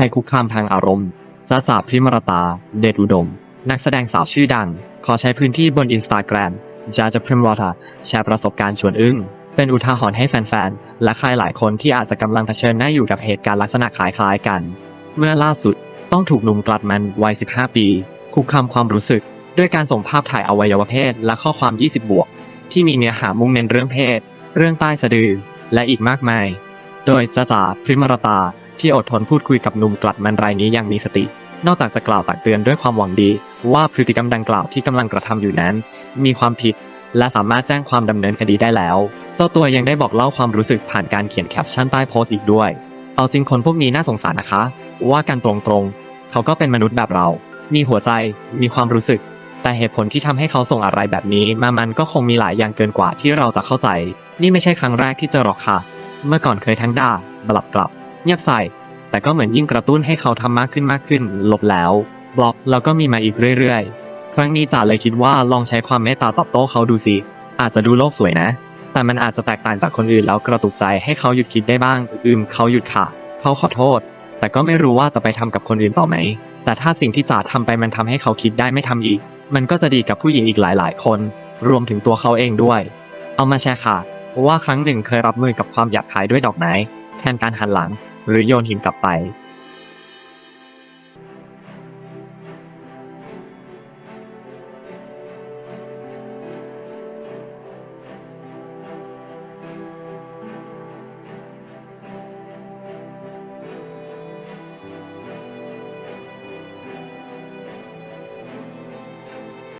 ภัยคุกคามทางอารมณ์จ้าจ่าพริมรตา เดชอุดม นักแสดงสาวชื่อดัง ขอใช้พื้นที่บนอินสตาแกรมจาจะพิมรตาแชร์ประสบการณ์ชวนอึ้ง เป็นอุทาหรณ์ให้แฟนๆ และใครหลายคนที่อาจจะกำลังเผชิญหน้าอยู่กับเหตุการณ์ลักษณะคล้ายๆกัน เมื่อล่าสุดต้องถูกหนุ่มกลัดมันวัย 15 ปี คุกคามความรู้สึก ด้วยการส่งภาพถ่ายอวัยวะเพศและข้อความ 20 บวก ที่มีเนื้อหามุ่งเน้นเรื่องเพศ เรื่องใต้สะดือ และอีกมากมาย โดยจ้าจ๋าพริมรตา ที่อดทนพูดคุยกับหนุ่มกลัดแมนรายนี้อย่างมีสติ นอกจากจะกล่าวตักเตือนด้วยความหวังดี ว่าพฤติกรรมดังกล่าวที่กำลังกระทำอยู่นั้น มีความผิด และสามารถแจ้งความดำเนินคดีได้แล้ว เจ้าตัวยังได้บอกเล่าความรู้สึกผ่านการเขียนแคปชั่นใต้โพสต์อีกด้วย เอาจริงคนพวกนี้น่าสงสารนะคะ ว่ากันตรงๆ เขาก็เป็นมนุษย์แบบเรา มีหัวใจ มีความรู้สึก แต่เหตุผลที่ทำให้เขาส่งอะไรแบบนี้ มามันก็คงมีหลายอย่างเกินกว่าที่เราจะเข้าใจ นี่ไม่ใช่ครั้งแรกที่เจอหรอกค่ะ เมื่อก่อนเคยทั้งด่าบลับกลับ เงียบใส่ แต่ก็เหมือนยิ่งกระตุ้นให้เขาทำมากขึ้นมากขึ้น ลบแล้ว บล็อกแล้วก็มีมาอีกเรื่อยๆ ครั้งนี้จ๋าเลยคิดว่าลองใช้ความเมตตาตอบโต้เขาดูสิ อาจจะดูโลกสวยนะ แต่มันอาจจะแตกต่างจากคนอื่นแล้วกระตุกใจให้เขาหยุดคิดได้บ้าง อืมเขาหยุดค่ะ เขาขอโทษ แต่ก็ไม่รู้ว่าจะไปทำกับคนอื่นต่อไหม แต่ถ้าสิ่งที่จ๋าทำไปมันทำให้เขาคิดได้ไม่ทำอีก มันก็จะดีกับผู้หญิงอีกหลายๆ คน รวมถึงตัวเขาเองด้วย เอามาแชร์ค่ะว่าครั้งหนึ่งเคยรับมือกับความหยาบคายด้วยดอกไม้แทนการหันหลัง หรือโยนหินกลับไป